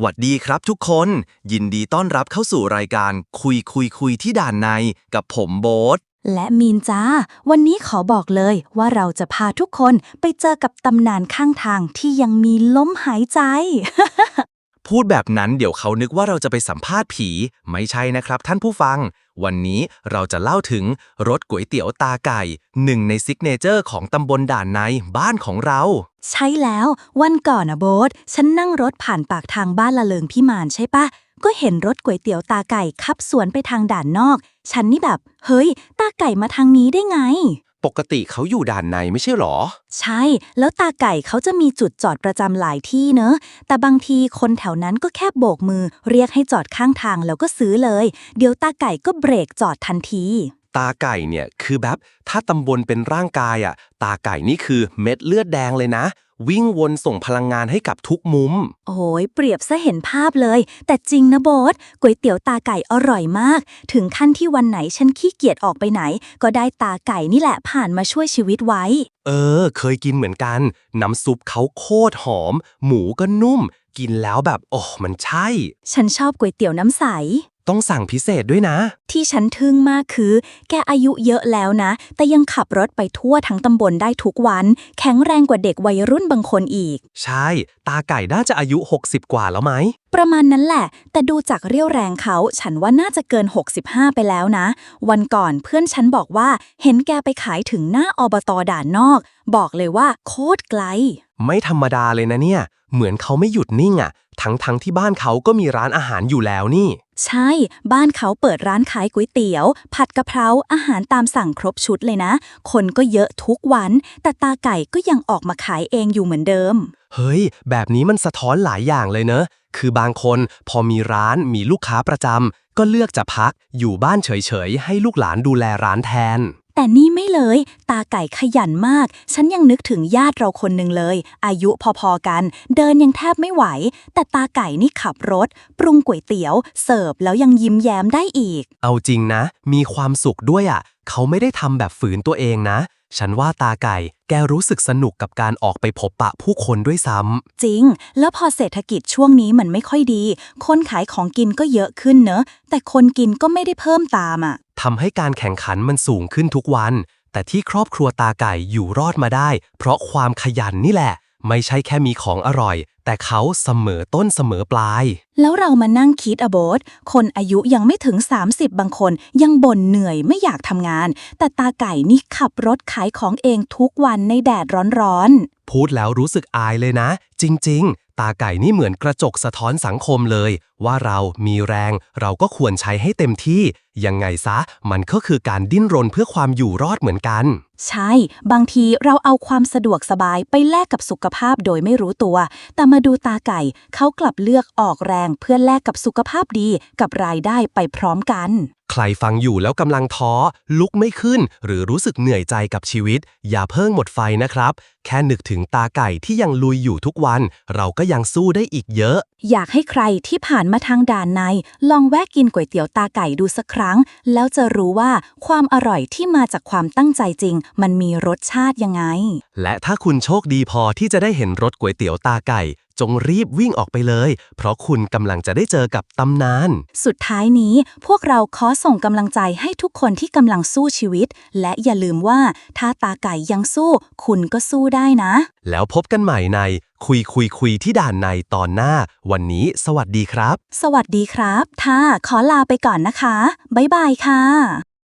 หวัดดีครับทุกคน ยินดีต้อนรับเข้าสู่รายการคุยคุยคุยที่ด่านในกับผมโบ๊ทและมีนจ้า วันนี้ขอบอกเลยว่าเราจะพาทุกคนไปเจอกับตำนานข้างทางที่ยังมีลมหายใจ พูดแบบนั้นเดี๋ยวเขานึกว่าเราจะไปสัมภาษณ์ผี ไม่ใช่นะครับท่านผู้ฟัง วันนี้เราจะเล่าถึงรสก๋วยเตี๋ยวตาไก่หนึ่งในซิกเนเจอร์ของตำบลด่านในบ้านของเรา ใช่แล้ววันก่อนนะโบทฉันนั่งรถผ่านปากทางบ้านละเลิงพิมานใช่ปะ ก็เห็นรถก๋วยเตี๋ยวตาไก่ขับสวนไปทางด่านนอก ฉันนี่แบบ เฮ้ย ตาไก่มาทางนี้ได้ไง ปกติเขาอยู่ด่านในไม่ใช่หรอ ใช่ แล้วตาไก่เขาจะมีจุดจอดประจำหลายที่เนอะแต่บางทีคนแถวนั้นก็แค่โบกมือ เรียกให้จอดข้างทางแล้วก็ซื้อเลย เดี๋ยวตาไก่ก็เบรกจอดทันที ตาไก่เนี่ยคือแบบถ้าตำบลเป็นร่างกายอะ ตาไก่นี่คือเม็ดเลือดแดงเลยนะ วิ่งวนส่งพลังงานให้กับทุกมุม โอ้ยเปรียบซะเห็นภาพเลย แต่จริงนะโบทก๋วยเตี๋ยวตาไก่อร่อยมาก ถึงขั้นที่วันไหนฉันขี้เกียจออกไปไหน ก็ได้ตาไก่นี่แหละผ่านมาช่วยชีวิตไว้ เออ เคยกินเหมือนกัน น้ำซุปเขาโคตรหอม หมูก็นุ่ม กินแล้วแบบ โอ้ มันใช่ ฉันชอบก๋วยเตี๋ยวน้ำใส ต้องสั่งพิเศษด้วยนะ ที่ฉันทึ่งมากคือ แกอายุเยอะแล้วนะ แต่ยังขับรถไปทั่วทั้งตำบลได้ทุกวัน แข็งแรงกว่าเด็กวัยรุ่นบางคนอีก ใช่ ตาไก่น่าจะอายุ 60 กว่าแล้วไหม ประมาณนั้นแหละ แต่ดูจากเรี่ยวแรงเขา ฉันว่าน่าจะเกิน 65 ไปแล้วนะ วันก่อนเพื่อนฉันบอกว่า เห็นแกไปขายถึงหน้าอบตด่านนอก บอกเลยว่าโคตรไกล ไม่ธรรมดาเลยนะเนี่ย เหมือนเขาไม่หยุดนิ่งอะทั้งทั้งๆที่บ้านเขาก็มีร้านอาหารอยู่แล้วนี่ ใช่ บ้านเขาเปิดร้านขายก๋วยเตี๋ยว ผัดกะเพราอาหารตามสั่งครบชุดเลยนะ คนก็เยอะทุกวัน แต่ตาไก่ก็ยังออกมาขายเองอยู่เหมือนเดิม เฮ้ย แบบนี้มันสะท้อนหลายอย่างเลยเนอะ คือบางคนพอมีร้านมีลูกค้าประจำก็เลือกจะพักอยู่บ้านเฉยๆ ให้ลูกหลานดูแลร้านแทน แต่นี่ไม่เลย ตาไก่ขยันมาก ฉันยังนึกถึงญาติเราคนหนึ่งเลย อายุพอๆกัน เดินยังแทบไม่ไหว แต่ตาไก่นี่ขับรถ ปรุงก๋วยเตี๋ยว เสิร์ฟแล้วยังยิ้มแย้มได้อีก เอาจริงนะ มีความสุขด้วยอะ เขาไม่ได้ทำแบบฝืนตัวเองนะ ฉันว่าตาไก่ แกรู้สึกสนุกกับการออกไปพบปะผู้คนด้วยซ้ำจริง แล้วพอเศรษฐกิจช่วงนี้มันไม่ค่อยดี คนขายของกินก็เยอะขึ้นเนอะ แต่คนกินก็ไม่ได้เพิ่มตามอะทำให้การแข่งขันมันสูงขึ้นทุกวัน แต่ที่ครอบครัวตาไก่อยู่รอดมาได้ เพราะความขยันนี่แหละ ไม่ใช่แค่มีของอร่อย แต่เขาเสมอต้นเสมอปลาย แล้วเรามานั่งคิดอะโบทคนอายุยังไม่ถึง 30 บางคนยังบ่นเหนื่อยไม่อยากทำงาน แต่ตาไก่นี่ขับรถขายของเองทุกวันในแดดร้อนๆ พูดแล้วรู้สึกอายเลยนะ จริง ๆ ตาไก่นี่เหมือนกระจกสะท้อนสังคมเลย ว่าเรามีแรง เราก็ควรใช้ให้เต็มที่ ยังไงซะ มันก็คือการดิ้นรนเพื่อความอยู่รอดเหมือนกัน ใช่ บางทีเราเอาความสะดวกสบายไปแลกกับสุขภาพโดยไม่รู้ตัว แต่มาดูตาไก่ เขากลับเลือกออกแรงเพื่อแลกกับสุขภาพดีกับรายได้ไปพร้อมกันใครฟังอยู่แล้วกำลังท้อ ลุกไม่ขึ้น หรือรู้สึกเหนื่อยใจกับชีวิต อย่าเพิ่งหมดไฟนะครับ แค่นึกถึงตาไก่ที่ยังลุยอยู่ทุกวัน เราก็ยังสู้ได้อีกเยอะ อยากให้ใครที่ผ่านมาทางด่านใน ลองแวะกินก๋วยเตี๋ยวตาไก่ดูสักครั้ง แล้วจะรู้ว่าความอร่อยที่มาจากความตั้งใจจริง มันมีรสชาติยังไง และถ้าคุณโชคดีพอที่จะได้เห็นรถก๋วยเตี๋ยวตาไก่จงรีบวิ่งออกไปเลย เพราะคุณกำลังจะได้เจอกับตำนาน สุดท้ายนี้พวกเราขอส่งกำลังใจให้ทุกคนที่กำลังสู้ชีวิต และอย่าลืมว่าถ้าตาไก่ยังสู้ คุณก็สู้ได้นะ แล้วพบกันใหม่ในคุยคุยคุยที่ด่านในตอนหน้า วันนี้สวัสดีครับ สวัสดีครับท่าขอลาไปก่อนนะคะ บ๊ายบายค่ะ